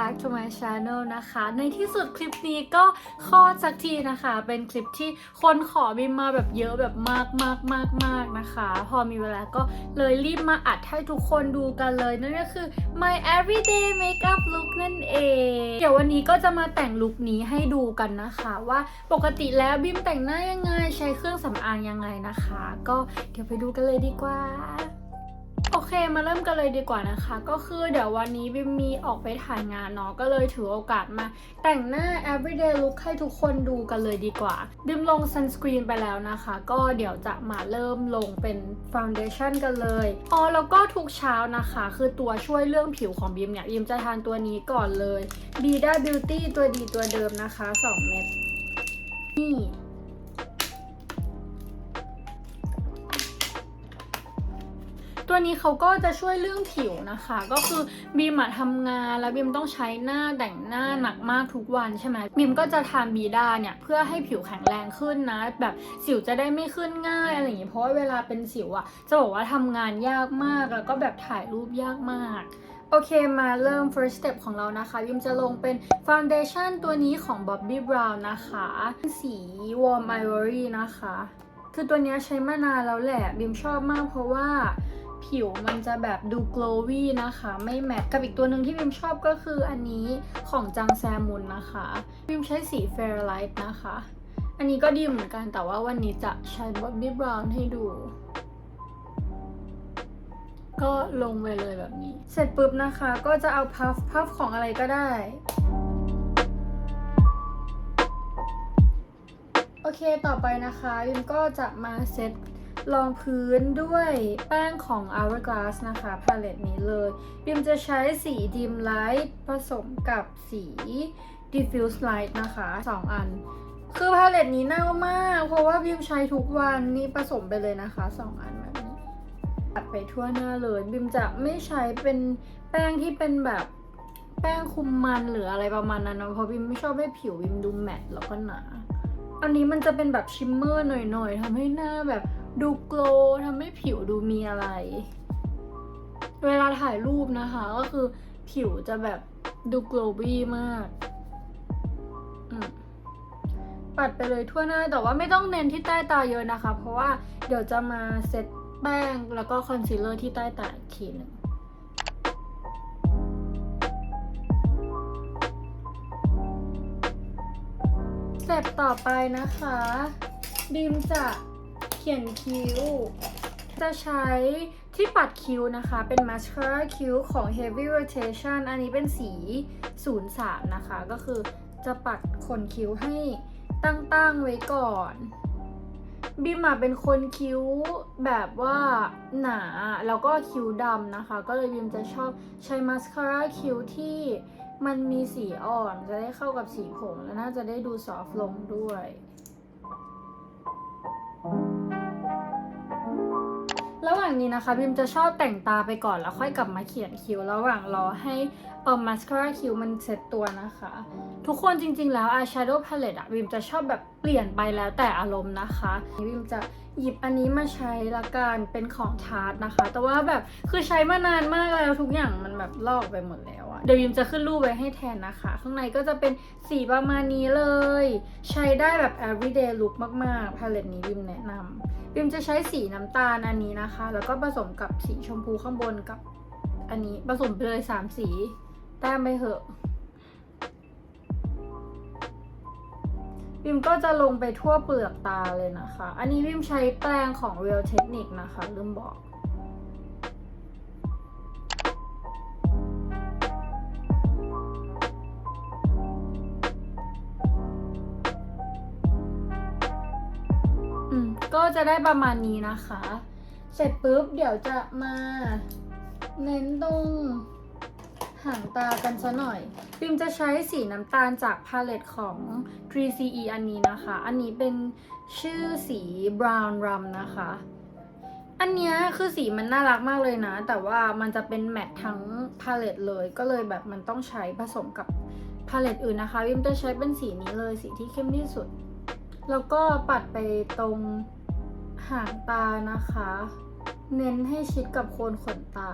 back to my channel นะคะ ในที่สุดคลิปนี้ก็คลอดสักทีนะคะ เป็นคลิปที่คนขอบิมมาแบบเยอะแบบมากมากมากมากนะคะ พอมีเวลาก็เลยรีบมาอัดให้ทุกคนดูกันเลย นั่นก็คือ my everyday makeup look นั่นเอง เดี๋ยววันนี้ก็จะมาแต่งลุคนี้ให้ดูกันนะคะ ว่าปกติแล้วบิมแต่งหน้ายังไง ใช้เครื่องสำอางยังไงนะคะ ก็เดี๋ยวไปดูกันเลยดีกว่า โอเคมาเริ่มกันเลยดีกว่านะคะ ก็คือเดี๋ยววันนี้บิมมีออกไปถ่ายงานเนาะก็เลยถือโอกาสมา แต่งหน้า everyday look ให้ทุกคนดูกันเลยดีกว่า บิมลง sunscreen ไปแล้วนะคะ ก็เดี๋ยวจะมาเริ่มลงเป็น foundation กันเลยอ๋อแล้วก็ทุกเช้านะคะ คือตัวช่วยเรื่องผิวของบิมเนี่ยบิมจะทานตัวนี้ก่อนเลย b d a Beauty ตัวดีตัวเดิมนะคะ 2 เม็ดนี่ ตัวนี้เขาก็จะช่วยเรื่องผิวนะคะ ก็คือบีมะทำงานแล้วบีมต้องใช้หน้าแต่งหน้าหนักมากทุกวันใช่ไหมบีมก็จะทานบีดาเนี่ยเพื่อให้ผิวแข็งแรงขึ้นนะ แบบสิวจะได้ไม่ขึ้นง่ายอะไรอย่างงี้เพราะว่าเวลาเป็นสิวอะจะบอกว่าทำงานยากมากแล้วก็แบบถ่ายรูปยากมากโอเค มาเริ่ม first step ของเรานะคะบิมจะลงเป็น foundation ตัวนี้ของ Bobbi Brown นะคะ สี warm ivory นะคะ คือตัวนี้ใช้มานานแล้วแหละ บิมชอบมากเพราะว่า ผิวมันจะแบบดู glowy นะคะ ไม่แมทกับอีกตัวหนึ่งที่บิมชอบก็คืออันนี้ของจังแซมุนนะคะบิมใช้สี Fairlight นะคะ อันนี้ก็ดีเหมือนกันแต่ว่าวันนี้จะใช้ Bobbi Brown ให้ดูก็ลงไปเลยแบบนี้ เสร็จปุ๊บนะคะ ก็จะเอาพัฟพัฟของอะไรก็ได้ โอเคต่อไปนะคะบิมก็จะมาเซต รองพื้นด้วยแป้งของ Hourglass นะคะ พาเลตนี้เลยบิมจะใช้สี Dim Light ผสมกับสี Diffuse Light นะคะ 2 อัน คือพาเลตนี้น่ามาก เพราะว่าบิมใช้ทุกวันนี่ผสมไปเลยนะคะ 2 อันแบบนี้ปัดไปทั่วหน้าเลย บิมจะไม่ใช้เป็นแป้งที่เป็นแบบแป้งคุมมันหรืออะไรประมาณนั้นนะเพราะบิมไม่ชอบให้ผิวบิมดูแมตต์แล้วก็หนา อันนี้มันจะเป็นแบบชิมเมอร์หน่อยๆทำให้หน้าแบบ ดูโกลว์ทำให้ผิวดูมีอะไร เวลาถ่ายรูปนะคะ ก็คือผิวจะแบบดูโกลวี่มาก ปัดไปเลยทั่วหน้าแต่ว่าไม่ต้องเน้นที่ใต้ตาเยอะนะคะ เพราะว่าเดี๋ยวจะมาเซตแป้งแล้วก็คอนซีลเลอร์ที่ใต้ตาอีกทีหนึ่งสเต็ปต่อไปนะคะบีมจะ เขียนคิ้ว จะใช้ที่ปัดคิ้วนะคะ เป็นมาสคาร่าคิ้วของ Heavy Rotation อันนี้เป็นสี 03 นะคะ ก็คือจะปัดขนคิ้วให้ตั้งๆไว้ก่อนบิมอะเป็นคนคิ้วแบบว่าหนาแล้วก็คิ้วดำนะคะ ก็เลยบิมจะชอบใช้มาสคาร่าคิ้วที่มันมีสีอ่อนจะได้เข้ากับสีผม และน่าจะได้ดูซอฟต์ลงด้วย ระหว่างนี้นะคะพิมจะชอบแต่งตาไปก่อนแล้วค่อยกลับมาเขียนคิ้ว ระหว่างรอให้เออมาสคาร่าคิ้วมันเซ็ตตัวนะคะ ทุกคนจริงๆแล้ว eyeshadow palette อะพิมจะชอบแบบเปลี่ยนไปแล้วแต่อารมณ์นะคะพิมจะหยิบอันนี้มาใช้ละกันเป็นของทาร์ตนะคะ แต่ว่าแบบคือใช้มานานมากแล้วทุกอย่างมันแบบลอกไปหมดแล้วอะเดี๋ยววิมจะขึ้นรูปไว้ให้แทนนะคะ ข้างในก็จะเป็นสีประมาณนี้เลย ใช้ได้แบบ everyday look มากๆ palette นี้วิมแนะนำวิมจะใช้สีน้ำตาลอันนี้นะคะ แล้วก็ผสมกับสีชมพูข้างบนกับอันนี้ผสมไปเลยสามสีแต้มไปเถอะ วิมก็จะลงไปทั่วเปลือกตาเลยนะคะ อันนี้วิมใช้แปรงของ Real Technique นะคะลืมบอก อืม ก็จะได้ประมาณนี้นะคะ เสร็จปุ๊บเดี๋ยวจะมาเน้นตรง หางตากันซะหน่อย พิมจะใช้สีน้ำตาลจากพาเลตของ 3CE อันนี้นะคะ อันนี้เป็นชื่อสี brown rum นะคะ อันเนี้ยคือสีมันน่ารักมากเลยนะ แต่ว่ามันจะเป็นแมททั้งพาเลตเลย ก็เลยแบบมันต้องใช้ผสมกับพาเลตอื่นนะคะวิมจะใช้เป็นสีนี้เลย สีที่เข้มที่สุด แล้วก็ปัดไปตรงหางตานะคะ เน้นให้ชิดกับโคนขนตา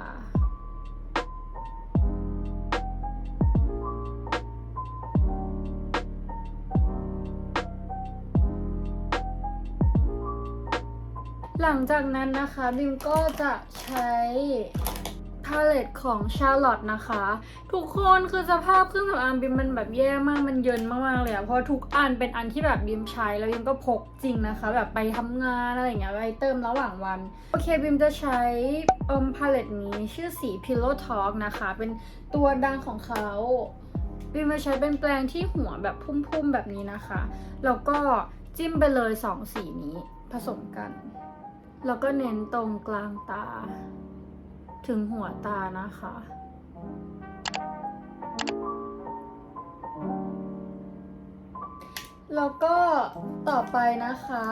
หลังจากนั้นนะคะบิมก็จะใช้พาเลตของชาร์ลอตนะคะ ทุกคนคือสภาพเครื่องสำอางบิมมันแบบแย่มากมันเยินมากๆเลยอะเพราะทุกอันเป็นอันที่แบบบิมใช้แล้วบิมก็พกจริงนะคะ แบบไปทำงานอะไรอย่างเงี้ยไปเติมระหว่างวัน โอเคบิมจะใช้อมพาเลตนี้ชื่อสี Pillow Talk นะคะ เป็นตัวดังของเขาบิมมาใช้เป็นแปรงที่หัวแบบพุ่มๆแบบนี้นะคะแล้วก็จิ้มไปเลยสองสีนี้ผสมกัน แล้วก็เน้นตรงกลางตา ถึงหัวตานะคะ แล้วก็ต่อไปนะคะ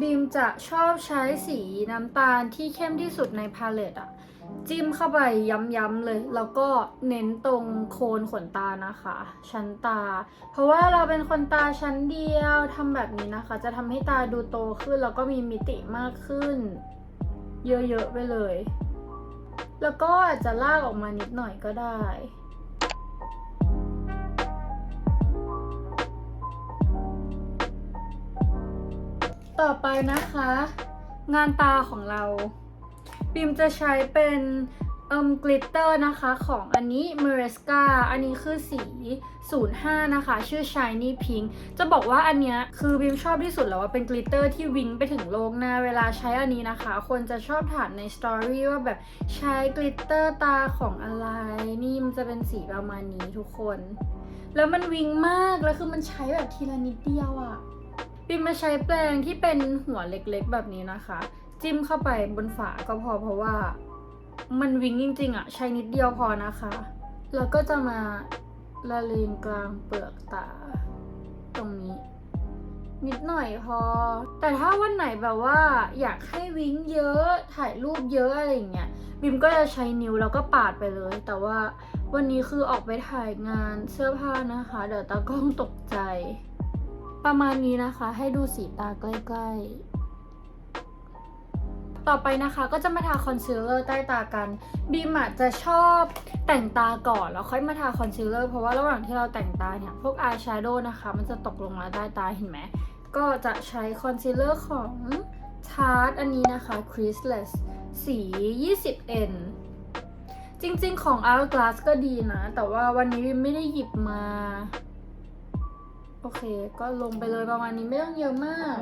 บีมจะชอบใช้สีน้ำตาลที่เข้มที่สุดในพาเลตอะ จิ้มเข้าไปย้ำๆเลย แล้วก็เน้นตรงโคนขนตานะคะ ชั้นตา เพราะว่าเราเป็นคนตาชั้นเดียวทำแบบนี้นะคะ จะทำให้ตาดูโตขึ้น แล้วก็มีมิติมากขึ้น เยอะๆไปเลย แล้วก็อาจจะลากออกมานิดหน่อยก็ได้ต่อไปนะคะ งานตาของเรา บิมจะใช้เป็นเอิมกลิตเตอร์นะคะของอันนี้ m e r e s c a อันนี้คือสี 05 นะคะ ชื่อ Shiny Pink จะบอกว่าอันเนี้ยคือบิมชอบที่สุดแล้วว่าเป็นกลิตเตอร์ที่วิงไปถึงโลกหน้าเวลาใช้อันนี้นะคะ คนจะชอบถามในสตอรี่ว่าแบบใช้กลิตเตอร์ตาของอะไร นี่มันจะเป็นสีประมาณนี้ทุกคน แล้วมันวิงมากแล้วคือมันใช้แบบทีละนิดเดียวอะบิมมาใช้แปรงที่เป็นหัวเล็กๆแบบนี้นะคะ จิ้มเข้าไปบนฝาก็พอเพราะว่ามันวิงจริงๆอะใช้นิดเดียวพอนะคะ แล้วก็จะมาละเลงกลางเปลือกตา ตรงนี้ นิดหน่อยพอ แต่ถ้าวันไหนแบบว่า อยากให้วิงเยอะถ่ายรูปเยอะอะไรอย่างเงี้ยบิมก็จะใช้นิ้วแล้วก็ปาดไปเลย แต่ว่าวันนี้คือออกไปถ่ายงานเสื้อผ้านะคะ เดี๋ยวตากล้องตกใจ ประมาณนี้นะคะ ให้ดูสีตาใกล้ ๆ ต่อไปนะคะก็จะมาทาคอนซีลเลอร์ใต้ตากันบีมอะจะชอบแต่งตาก่อนแล้วค่อยมาทาคอนซีลเลอร์เพราะว่าระหว่างที่เราแต่งตาเนี่ย พวกอายแชโดว์นะคะ มันจะตกลงมาใต้ตาเห็นไหม ก็จะใช้คอนซีลเลอร์ของ Tarte อันนี้นะคะ Creaseless สี 20N จริงๆของ Hourglass ก็ดีนะ แต่ว่าวันนี้บีมไม่ได้หยิบมา โอเค ก็ลงไปเลยประมาณนี้ไม่ต้องเยอะมาก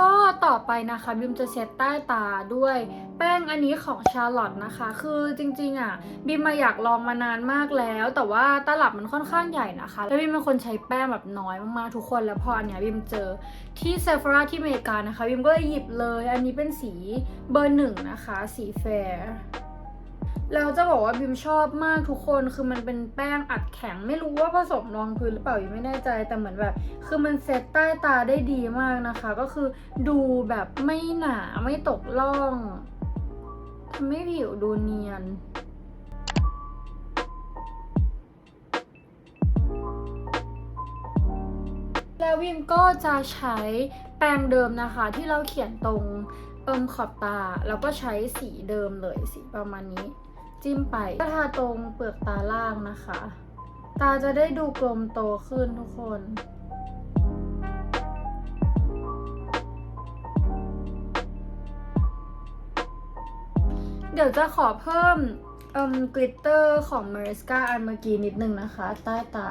ก็ต่อไปนะคะบิมจะเช็ดใต้ตาด้วย แป้งอันนี้ของชาร์ลอตนะคะ คือจริงๆอะบิมมาอยากลองมานานมากแล้ว แต่ว่าตลับมันค่อนข้างใหญ่นะคะ แล้วบิมเป็นคนใช้แป้งแบบน้อยมากๆทุกคนแล้วพออันเนี้ยบิมเจอที่เซฟราที่อเมริกานะคะบิมก็เลยหยิบเลย อันนี้เป็นสีเบอร์หนึ่งนะคะ สีแฟร์ แล้วจะบอกว่าบิมชอบมากทุกคนคือมันเป็นแป้งอัดแข็ง ไม่รู้ว่าผสมรองพื้นหรือเปล่ายังไม่แน่ใจแต่เหมือนแบบ คือมันเซตใต้ตาได้ดีมากนะคะ ก็คือดูแบบไม่หนาไม่ตกล่องทำให้ผิวดูเนียนแล้ววิมก็จะใช้แปรงเดิมนะคะที่เราเขียนตรงเอิมขอบตา แล้วก็ใช้สีเดิมเลยสีประมาณนี้ จิ้มไปก็ทาตรงเปลือกตาล่างนะคะ ตาจะได้ดูกลมโตขึ้นทุกคนเดี๋ยวจะขอเพิ่มเอ่มกลิตเตอร์ของ m a r i s c a อันเมื่อกี้นิดนึงนะคะ ใต้ตา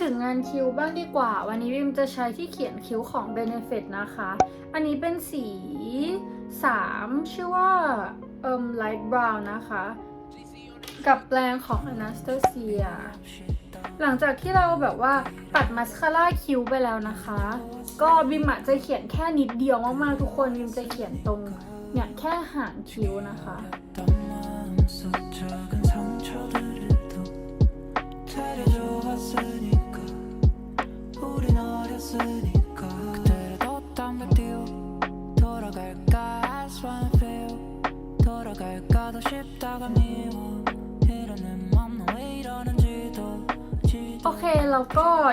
ถึงงานคิ้วบ้างดีกว่า วันนี้วิมจะใช้ที่เขียนคิ้วของ Benefit นะคะ อันนี้เป็นสี 3 ชื่อว่าเอิม light brown นะคะ กับแปรงของ Anastasia หลังจากที่เราแบบว่าปัดมัสคาร่าคิ้วไปแล้วนะคะ ก็บิมจะเขียนแค่นิดเดียวมากๆทุกคนบิมจะเขียนตรงเนี่ยแค่หางคิ้วนะคะ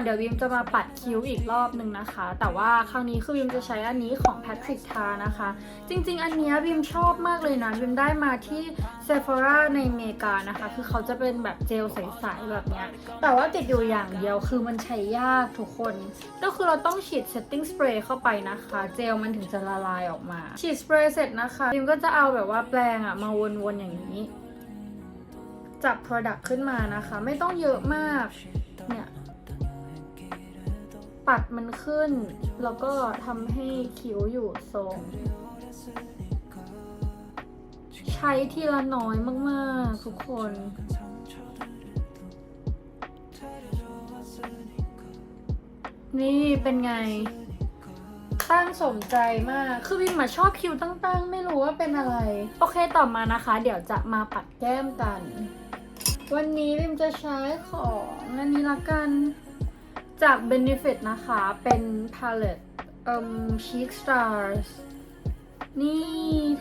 เดี๋ยววิมจะมาปัดคิ้วอีกรอบหนึ่งนะคะ แต่ว่าครั้งนี้คือวิมจะใช้อันนี้ของ Patrick t a นะคะ จริง ๆ อันนี้วิมชอบมากเลยนะวิมได้มาที่ Sephora ในอเมริกานะคะ คือเขาจะเป็นแบบเจลใสๆแบบเนี้ย แต่ว่าติดอยู่อย่างเดียวคือมันใช้ยากทุกคน ก็คือเราต้องฉีด setting spray เข้าไปนะคะ เจลมันถึงจะละลายออกมา ฉีดสเปรย์เสร็จนะคะวิมก็จะเอาแบบว่าแปรงอะมาวนๆอย่างนี้จับ product ขึ้นมานะคะ ไม่ต้องเยอะมาก เนี่ย ปัดมันขึ้น แล้วก็ทำให้คิ้วอยู่ทรง ใช้ทีละน้อยมากๆ ทุกคน นี่เป็นไง ตั้งสมใจมาก คือวิมอะชอบคิ้วตั้งๆ ไม่รู้ว่าเป็นอะไร โอเคต่อมานะคะ เดี๋ยวจะมาปัดแก้มกัน วันนี้วิมจะใช้ของอันนี้ละกัน จาก Benefit นะคะ เป็น palette เอ่ม Cheek Stars นี่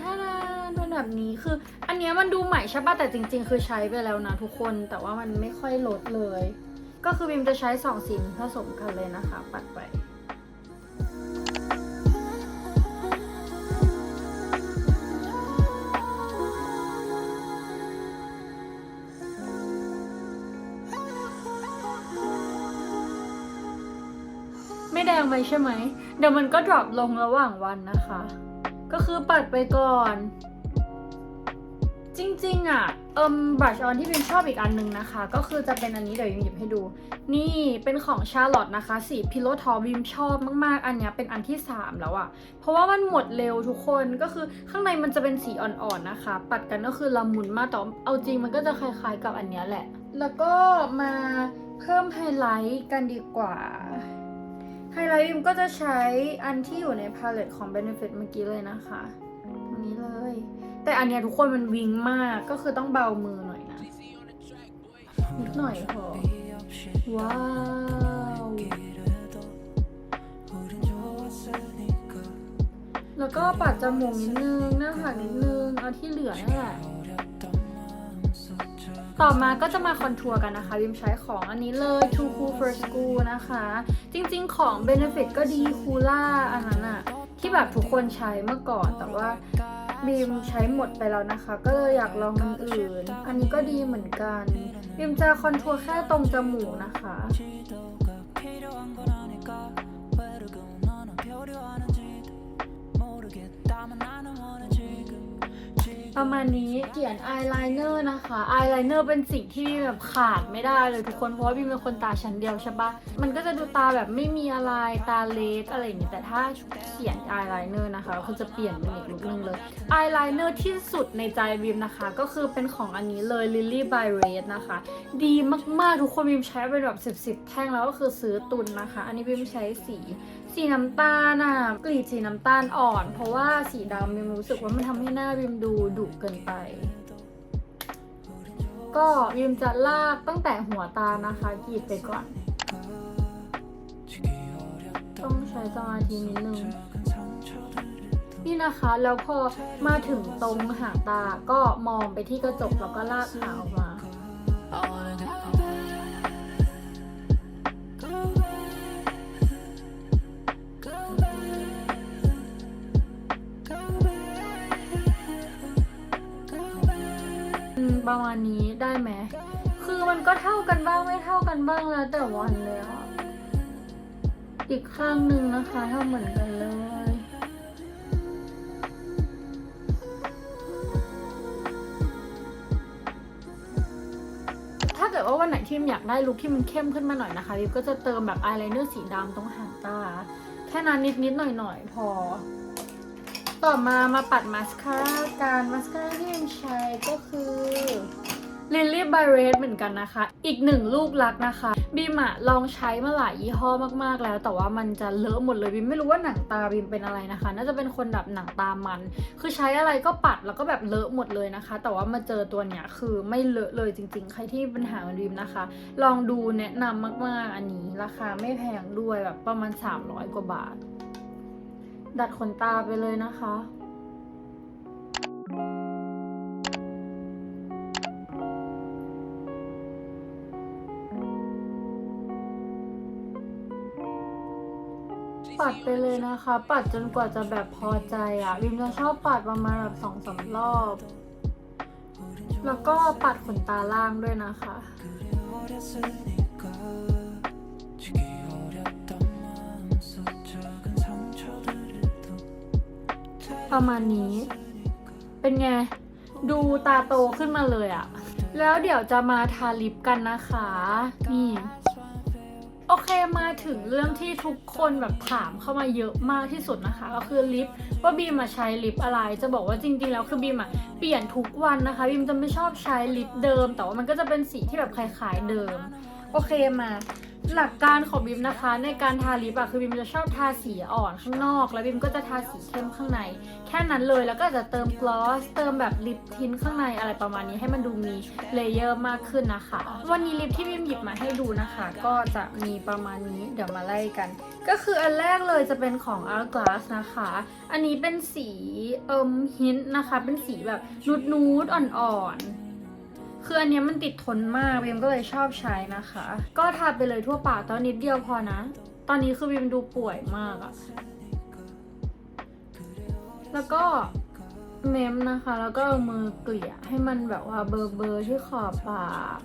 ถ้าดานเป็นแบบนี้คือ อันเนี้ยมันดูใหม่ใช่ป่ะ แต่จริง ๆ คือใช้ไปแล้วนะทุกคน แต่ว่ามันไม่ค่อยลดเลย ก็คือบิมจะใช้สองสีผสมกันเลยนะคะ ปัดไป ไม่แดงไปใช่ไหม เดี๋ยวมันก็ดรอปลงระหว่างวันนะคะ ก็คือปัดไปก่อน จริงๆอะ เอิมบรัชออนที่พิมชอบอีกอันหนึงนะคะ ก็คือจะเป็นอันนี้เดี๋ยวยิมหยิบให้ดู นี่เป็นของชาร์ลอตนะคะ สีพิโลทอวิมชอบมากๆ อันเนี้ยเป็นอันที่ 3 แล้วอะเพราะว่ามันหมดเร็วทุกคนก็คือข้างในมันจะเป็นสีอ่อนๆนะคะ ปัดกันก็คือละมุนมากแต่เอาจริงมันก็จะคล้ายๆกับอันเนี้ยแหละ แล้วก็มาเพิ่มไฮไลท์กันดีกว่า ไฮไลท์วิมก็จะใช้อันที่อยู่ในพาเลตของ Benefit เมื่อกี้เลยนะคะตรงนี้เลย แต่อันเนี้ยทุกคนมันวิงมากก็คือต้องเบามือหน่อยนะ นิดหน่อยพอว้าวแล้วก็ปัดจมูกนิดนึงหน้าผากนิดนึง เอาที่เหลือนั่นแหละ ต่อมาก็จะมาคอนทัวร์กันนะคะวิมใช้ของอันนี้เลย Too Cool for School นะคะ จริงๆของ Benefit ก็ดีคูล่าอันนั้นอะที่แบบทุกคนใช้เมื่อก่อนแต่ว่าบีมใช้หมดไปแล้วนะคะ ก็เลยอยากลองอันอื่น อันนี้ก็ดีเหมือนกันบีมจะคอนทัวร์แค่ตรงจมูกนะคะ ประมาณนี้เขียนอายไลเนอร์นะคะอายไลเนอร์เป็นสิ่งที่แบบขาดไม่ได้เลยทุกคนเพราะว่าบีมเป็นคนตาชั้นเดียวใช่ปะมันก็จะดูตาแบบไม่มีอะไรตาเล็กอะไรอย่างงี้แต่ถ้าเขียนอายไลเนอร์นะคะก็จะเปลี่ยนเป็นอีกลุคนึงเลยอายไลเนอร์ที่สุดในใจบีมนะคะ ก็คือเป็นของอันนี้เลย Lily by Red นะคะ ดีมากๆทุกคนบีมใช้ไปแบบ10บสิบแท่งแล้วก็คือซื้อตุนนะคะ อันนี้บีมใช้สีสีน้ำตาลอะกรีดสีน้ำตาลอ่อน เพราะว่าสีดำบิมรู้สึกว่ามันทำให้หน้าบิมดูดุเกินไป ก็ยิมจะลากตั้งแต่หัวตานะคะกรีดไปก่อน ต้องใช้สมาธินิดนึงนี่นะคะ แล้วพอมาถึงตรงหางตาก็มองไปที่กระจกแล้วก็ลากขาออกมา ประมาณนี้ได้ไหม คือมันก็เท่ากันบ้างไม่เท่ากันบ้างแล้วแต่วันเลยอะอีกข้างหนึ่งนะคะเท่าเหมือนกันเลยถ้าเกิดว่าวันไหนที่มอยากได้ลุคที่มันเข้มขึ้นมาหน่อยนะคะวิบก็จะเติมแบบอายไลเนอร์สีดำตรงหางตา แค่นั้นนิดๆหน่อยๆพอ ต่อมามาปัดมาสคาร่ากันมาสคาร่าที่ยังใช้ก็คือ Lily by Red เหมือนกันนะคะ อีกหนึ่งลูกรักนะคะบีมอะลองใช้มาหลายยี่ห้อมากๆแล้ว แต่ว่ามันจะเลอะหมดเลยบีมไม่รู้ว่าหนังตาบีมเป็นอะไรนะคะ น่าจะเป็นคนแบบหนังตามัน คือใช้อะไรก็ปัดแล้วก็แบบเลอะหมดเลยนะคะ แต่ว่ามาเจอตัวเนี้ยคือไม่เลอะเลยจริง ๆ ใครที่มีปัญหาเหมือนบีมนะคะ ลองดูแนะนำมากๆอันนี้ราคาไม่แพงด้วยแบบประมาณ 300 กว่าบาท ดัดขนตาไปเลยนะคะ ปัดไปเลยนะคะ ปัดจนกว่าจะแบบพอใจอะริมจะชอบปัดประมาณแบบสองสารอบ แล้วก็ปัดขนตาล่างด้วยนะคะ ประมาณนี้ เป็นไง ดูตาโตขึ้นมาเลยอะแล้วเดี๋ยวจะมาทาลิปกันนะคะ นี่โอเคมาถึงเรื่องที่ทุกคนแบบถามเข้ามาเยอะมากที่สุดนะคะ ก็คือลิปว่าบีมมาใช้ลิปอะไร จะบอกว่าจริงๆแล้วคือบีมอะเปลี่ยนทุกวันนะคะบีมจะไม่ชอบใช้ลิปเดิม แต่ว่ามันก็จะเป็นสีที่แบบคล้ายๆเดิม โอเคมา หลักการของบิมนะคะในการทาลิปอะคือบิมจะชอบทาสีอ่อนข้างนอก แล้วบิมก็จะทาสีเข้มข้างใน แค่นั้นเลยแล้วก็จะเติมกลอส เติมแบบลิปทินข้างในอะไรประมาณนี้ให้มันดูมีเลเยอร์มากขึ้นนะคะ วันนี้ลิปที่บิมหยิบมาให้ดูนะคะ ก็จะมีประมาณนี้เดี๋ยวมาไล่กัน ก็คืออันแรกเลยจะเป็นของ Hourglass นะคะ อันนี้เป็นสีเอิมฮินนะคะ เป็นสีแบบนูดนูดอ่อนๆ คืออันนี้มันติดทนมากบิมก็เลยชอบใช้นะคะ ก็ทาไปเลยทั่วปากตอนนิดเดียวพอนะ ตอนนี้คือบิมดูป่วยมากอะแล้วก็เมมนะคะ แล้วก็เอามือเกลี่ยให้มันแบบว่าเบอร์เบอร์ที่ขอบปาก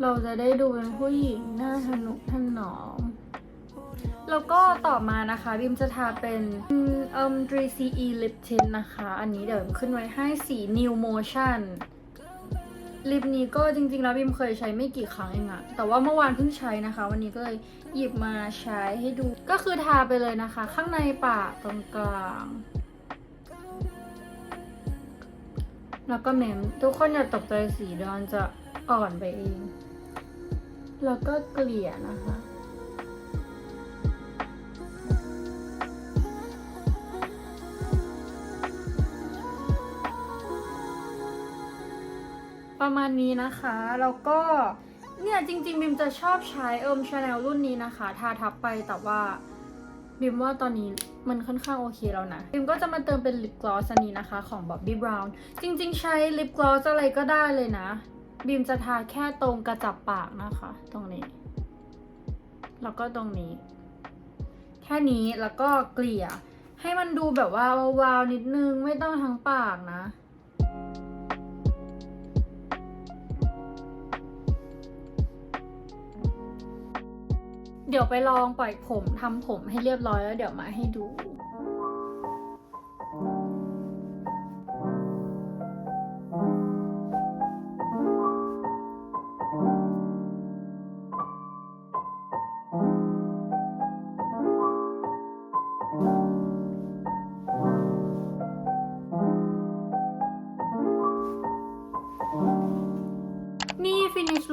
เราจะได้ดูเป็นผู้หญิงหน้าทะนุถนอม แล้วก็ต่อมานะคะบิมจะทาเป็นเอ่ม 3CE Lip Tint นะคะ อันนี้เดี๋ยวบิมขึ้นไว้ให้สี New Motion ลิปนี้ก็จริงๆแล้วบิมเคยใช้ไม่กี่ครั้งเองอะแต่ว่าเมื่อวานเพิ่งใช้นะคะ วันนี้ก็เลยหยิบมาใช้ให้ดู ก็คือทาไปเลยนะคะ ข้างในปากตรงกลางแล้วก็เมมทุกคนอย่าตกใจสีดอนจะอ่อนไปเอง แล้วก็เกลี่ยนะคะ ประมาณนี้นะคะ แล้วก็เนี่ยจริงๆบิมจะชอบใช้เอิมชาแนลรุ่นนี้นะคะ ทาทับไปแต่ว่าบิมว่าตอนนี้มันค่อนข้างโอเคแล้วนะ บิมก็จะมาเติมเป็นลิปกลอสอันนี้นะคะ ของ Bobbi Brown จริงๆ ใช้ลิปกลอสอะไรก็ได้เลยนะ บิมจะทาแค่ตรงกระจับปากนะคะ ตรงนี้ แล้วก็ตรงนี้ แค่นี้แล้วก็เกลี่ย ให้มันดูแบบว่าวาวๆนิดนึงไม่ต้องทั้งปากนะ เดี๋ยวไปลองปล่อยผมทำผมให้เรียบร้อยแล้วเดี๋ยวมาให้ดู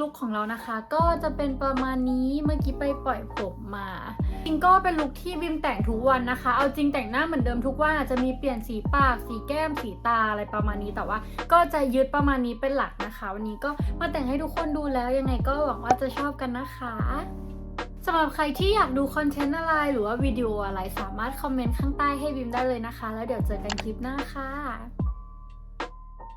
คของเรานะคะ ก็จะเป็นประมาณนี้เมื่อกี้ไปปล่อยผมมา จริงก็เป็นลุคที่บิมแต่งทุกวันนะคะ เอาจริงแต่งหน้าเหมือนเดิมทุกวันอาจจะมีเปลี่ยนสีปาก สีแก้ม สีตาอะไรประมาณนี้แต่ว่า ก็จะยึดประมาณนี้เป็นหลักนะคะ วันนี้ก็มาแต่งให้ทุกคนดูแล้วยังไงก็หวังว่าจะชอบกันนะคะสำหรับใครที่อยากดูคอนเทนต์อะไรหรือว่าวิดีโออะไรสามารถคอมเมนต์ข้างใต้ให้บิมได้เลยนะคะ แล้วเดี๋ยวเจอกันคลิปหน้าค่ะ